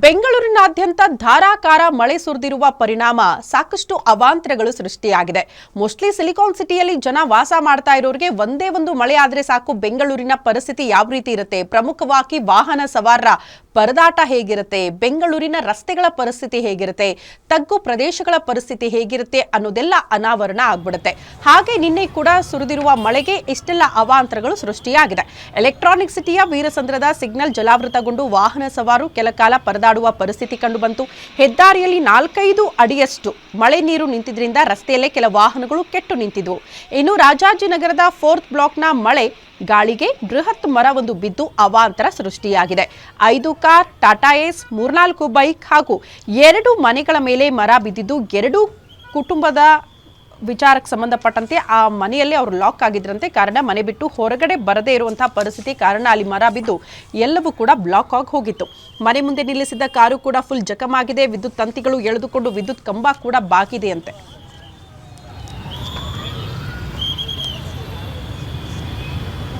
ಬೆಂಗಳೂರಿನಾದ್ಯಂತ ಧಾರಾಕಾರ ಮಳೆ ಸುರಿದಿರುವ ಪರಿಣಾಮ ಸಾಕಷ್ಟು ಅವಾಂತರಗಳು ಸೃಷ್ಟಿಯಾಗಿದೆ. ಮೋಸ್ಟ್ಲಿ ಸಿಲಿಕಾನ್ ಸಿಟಿಯಲ್ಲಿ ಜನ ವಾಸ ಮಾಡ್ತಾ ಇರೋರಿಗೆ ಒಂದೇ ಒಂದು ಮಳೆ ಆದರೆ ಸಾಕು. ಬೆಂಗಳೂರಿನ ಪರಿಸ್ಥಿತಿ ಯಾವ ರೀತಿ ಇರುತ್ತೆ? ಪ್ರಮುಖವಾಗಿ ವಾಹನ ಸವಾರರ ಪರದಾಟ ಹೇಗಿರುತ್ತೆ, ಬೆಂಗಳೂರಿನ ರಸ್ತೆಗಳ ಪರಿಸ್ಥಿತಿ ಹೇಗಿರುತ್ತೆ, ತಗ್ಗು ಪ್ರದೇಶಗಳ ಪರಿಸ್ಥಿತಿ ಹೇಗಿರುತ್ತೆ ಅನ್ನೋದೆಲ್ಲ ಅನಾವರಣ ಆಗ್ಬಿಡುತ್ತೆ. ಹಾಗೆ ನಿನ್ನೆ ಕೂಡ ಸುರಿದಿರುವ ಮಳೆಗೆ ಇಷ್ಟೆಲ್ಲ ಅವಾಂತರಗಳು ಸೃಷ್ಟಿಯಾಗಿದೆ. ಎಲೆಕ್ಟ್ರಾನಿಕ್ ಸಿಟಿಯ ವೀರಸಂದ್ರದ ಸಿಗ್ನಲ್ ಜಲಾವೃತಗೊಂಡು ವಾಹನ ಸವಾರು ಕೆಲಕಾಲ ಪರದಾಡುವ ಪರಿಸ್ಥಿತಿ ಕಂಡುಬಂತು. ಹೆದ್ದಾರಿಯಲ್ಲಿ ನಾಲ್ಕೈದು ಅಡಿಯಷ್ಟು ಮಳೆ ನೀರು ನಿಂತಿದ್ರಿಂದ ರಸ್ತೆಯಲ್ಲೇ ಕೆಲ ವಾಹನಗಳು ಕೆಟ್ಟು ನಿಂತಿದ್ವು. ಇನ್ನು ರಾಜಾಜಿನಗರದ ಫೋರ್ತ್ ಬ್ಲಾಕ್ನ ಮಳೆ ಗಾಳಿಗೆ ಬೃಹತ್ ಮರವೊಂದು ಬಿದ್ದು ಅವಾಂತರ ಸೃಷ್ಟಿಯಾಗಿದೆ. ಐದು ಕಾರ್, ಟಾಟಾ ಏಸ್ ಮೂರ್ನಾಲ್ಕು ಬೈಕ್ ಹಾಗೂ ಎರಡು ಮನೆಗಳ ಮೇಲೆ ಮರ ಬಿದ್ದಿದ್ದು ಎರಡು ಕುಟುಂಬದ ವಿಚಾರಕ್ಕೆ ಸಂಬಂಧಪಟ್ಟಂತೆ ಆ ಮನೆಯಲ್ಲಿ ಅವರು ಲಾಕ್ ಆಗಿದ್ರಂತೆ. ಕಾರಣ ಮನೆ ಬಿಟ್ಟು ಹೊರಗಡೆ ಬರದೇ ಇರುವಂತಹ ಪರಿಸ್ಥಿತಿ ಕಾರಣ ಅಲ್ಲಿ ಮರ ಬಿದ್ದು ಎಲ್ಲವೂ ಕೂಡ ಬ್ಲಾಕ್ ಆಗಿ ಹೋಗಿತ್ತು. ಮನೆ ಮುಂದೆ ನಿಲ್ಲಿಸಿದ್ದ ಕಾರು ಕೂಡ ಫುಲ್ ಜಖಮಾಗಿದೆ. ವಿದ್ಯುತ್ ತಂತಿಗಳು ಎಳೆದುಕೊಂಡು ವಿದ್ಯುತ್ ಕಂಬ ಕೂಡ ಬಾಗಿದೆ ಅಂತೆ